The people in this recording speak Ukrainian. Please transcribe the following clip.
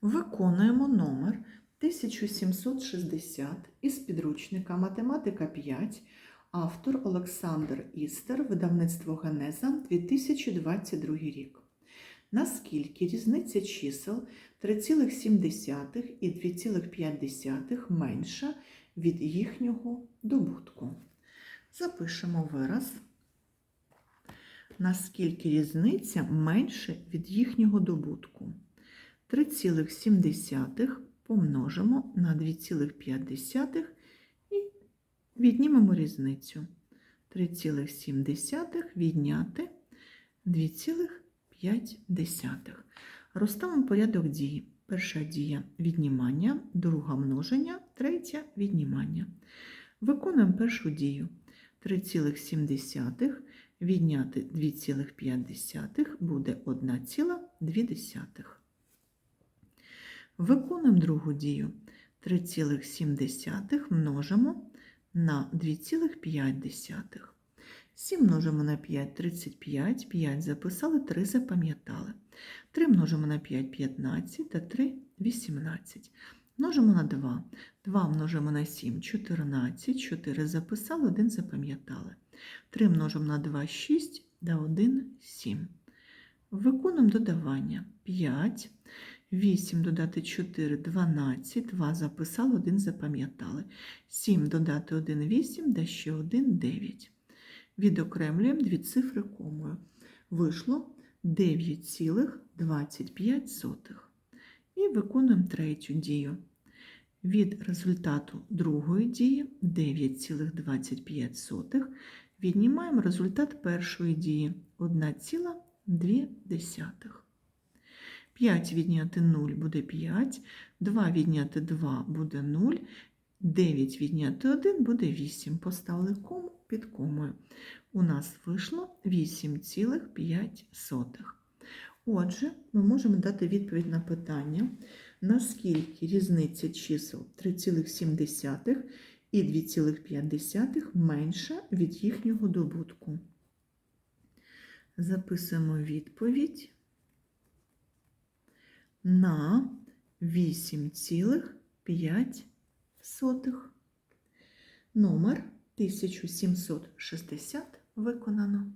Виконуємо номер 1760 із підручника Математика 5, автор Олександр Істер, видавництво Генеза 2022 рік. Наскільки різниця чисел 3,7 і 2,5 менша від їхнього добутку? Запишемо вираз. Наскільки різниця менше від їхнього добутку? 3,7 помножимо на 2,5 і віднімемо різницю. 3,7 відняти 2,5. Розставимо порядок дії. Перша дія віднімання, друга множення, третя віднімання. Виконуємо першу дію. 3,7 відняти 2,5 буде 1,2. Виконуємо другу дію. 3,7 множимо на 2,5. 7 множимо на 5 – 35, 5 записали, 3 запам'ятали. 3 множимо на 5 – 15 та 3 – 18. Множимо на 2. 2 множимо на 7 – 14, 4 записали, 1 запам'ятали. 3 множимо на 2 – 6 та 1 – 7. Виконуємо додавання. 5, 8 додати 4 – 12, 2 записали, 1 запам'ятали. 7 додати 1 – 8, да ще 1 – 9. Відокремлюємо дві цифри комою. Вийшло 9,25. І виконуємо третю дію. Від результату другої дії 9,25 віднімаємо результат першої дії 1,2. 5 відняти 0 буде 5, 2 відняти 2 буде 0, 9 відняти 1 буде 8. Поставили кому під комою. У нас вийшло 8,5. Отже, ми можемо дати відповідь на питання, наскільки різниця чисел 3,7 і 2,5 менша від їхнього добутку. Записуємо відповідь на 8,5. Номер 1760 виконано.